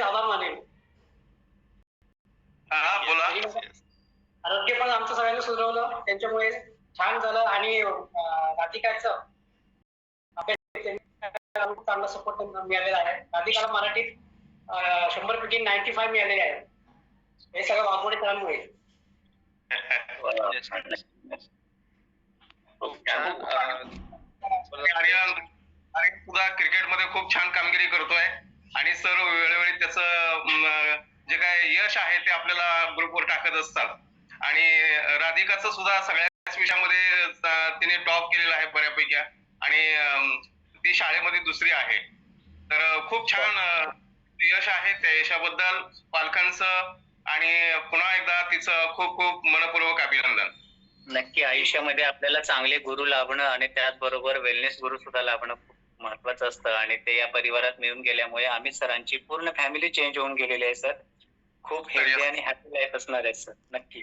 आभार बोला. आरोग्य पण आमचं सगळ्यांनी सुधरवलं. त्यांच्यामुळे छान झालं आणि राधिकाचं चांगला सपोर्ट मिळालेला आहे. राधिकाला मराठीत शंभर पैकी नाईन्टी फाय मिळालेले आहे हे सगळं वाघमोडे सरांमुळे सुद्धा क्रिकेटमध्ये खूप छान कामगिरी करतोय. आणि सर यश आहे ते आपल्याला ग्रुपवर टाकत असतात. आणि राधिकाचं सुद्धा सगळ्याच विषयामध्ये तिने टॉप केलेलं आहे बऱ्यापैकी. आणि ती शाळेमध्ये दुसरी आहे. तर खूप छान यश आहे त्या यशाबद्दल पालकांचं आणि पुन्हा एकदा तिचं खूप खूप मनपूर्वक अभिनंदन. नक्की आयुष्यामध्ये आपल्याला चांगले गुरु लाभणं आणि त्याचबरोबर वेलनेस गुरु सुद्धा लाभणं खूप महत्वाचं असतं. आणि ते या परिवारात मिळून गेल्यामुळे आम्ही सरांची पूर्ण फॅमिली चेंज होऊन गेलेली आहे सर. खूप हेल्दी आणि हॅपी लाईफ असणार आहे सर नक्की.